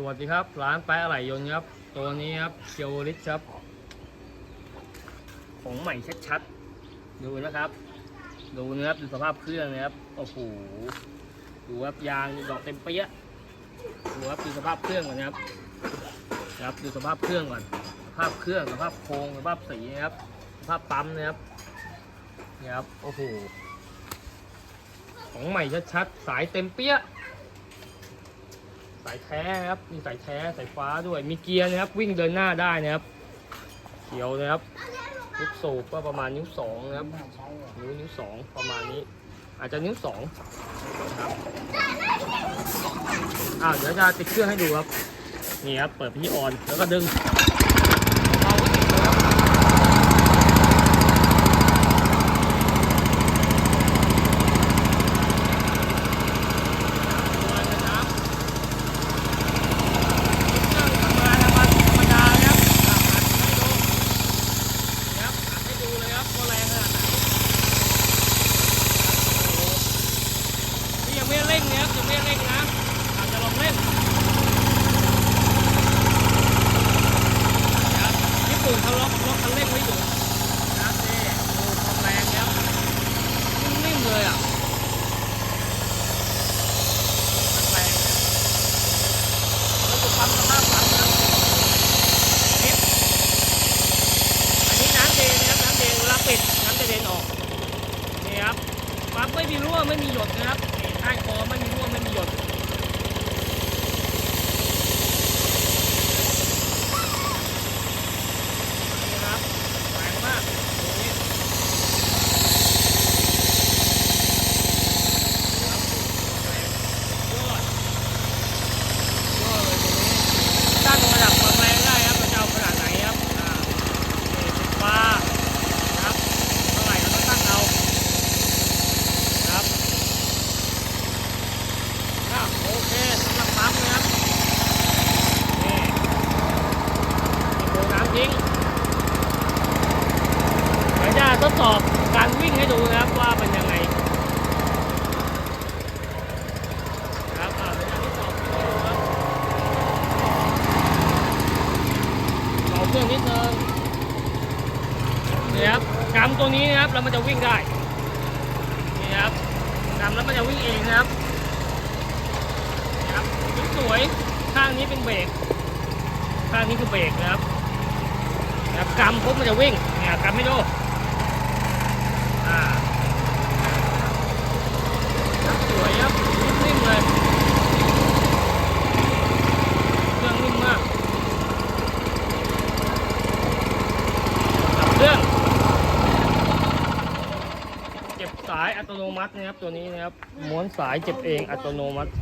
สวัสดีครับ ร้านแปะอะไหล่ยนต์ครับ ตัวนี้ครับเคียวริชครับ ของใหม่ชัดๆ ดูนะครับ ดูนะครับดูสภาพเครื่องนะครับ โอ้โห ดูครับยางดอกเต็มเปี้ยะดูครับดูสภาพเครื่องก่อนนะครับครับดูสภาพเครื่องก่อน สภาพเครื่อง สภาพโครง สภาพสีนะครับ สภาพปั๊มนะครับนี่ครับ โอ้โห ของใหม่ชัดๆ สายเต็มเปี้ยะ สายแท้ครับ มีสายแท้สายฟ้าด้วย มีเกียร์นะครับ วิ่งเดินหน้าได้นะครับ เขียวนะครับลูกสูบก็ประมาณนิ้วสองนะครับ นิ้วนิ้วสองประมาณนี้ อาจจะนิ้วสองครับอ้าวเดี๋ยวจะติดเครื่องให้ดูครับ นี่ครับ เปิดพี่ออน แล้วก็ดึงเบาๆก็ติดเลยครับตัวนะครับ เครื่องทำงานธรรมดาครับอัดให้ ดูเลยครับว่าแรงขนาดไหนนี่ยังไม่เร่งนะครับยังไม่เร่งนะอาจจะลองเร่งญี่ปุ่นเขาล็อกล็อกคันเร่งไว้อยู่นะครับนี่ดูความแรงครับนิ่มๆเลยอะมันแรงนะแล้วดูความสภาพปั๊มนะครับ นิดอันนี้น้ำเดนนะครับน้ำเดนเวลาปิดน้ำจะเดนออกนี่ครับ ปั๊บไม่มีรั่วไม่มีหยดนะครับนี่ใต้คอไม่มีรั่วไม่มีหยดนี่ครับแรงมากตรงนี้ครับแรงยอดยอดเลยตรงนี้ ตั้งระดับความแรงได้ครับเราจะเอาขนาดไหนครับ อ่านี่สิบฟ้านะครับ เท่าไหร่เราก็ตั้งเอานะครับอะ โอเคสำหรับปั๊มนะครับนี่โดนน้ำทิ้งเดี๋ยวจะทดสอบการวิ่งให้ดูนะครับว่าเป็นยังไงครับอ่าเดี๋ยวจะทดสอบให้ดูครับเบาเครื่องนิดนึงนี่ครับกำตัวนี้นะครับแล้วมันจะวิ่งได้นี่ครับกำแล้วมันจะวิ่งเองนะครับ สวย ข้างนี้เป็นเบรก ข้างนี้คือเบรกนะครับนะครับกำปุ๊บมันจะวิ่งเนี่ยกำไม่ดูอ่าครับสวยครับนิ่มๆเลยเครื่องนิ่มมากดับเครื่องเก็บสายอัตโนมัตินะครับตัวนี้นะครับม้วนสายเก็บเองอัตโนมัติ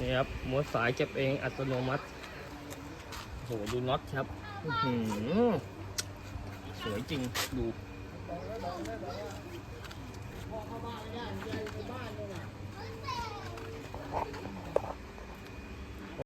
นี่ครับม้วนสายเก็บเองอัตโนมัติโหดูน็อตครับสวยจริงดู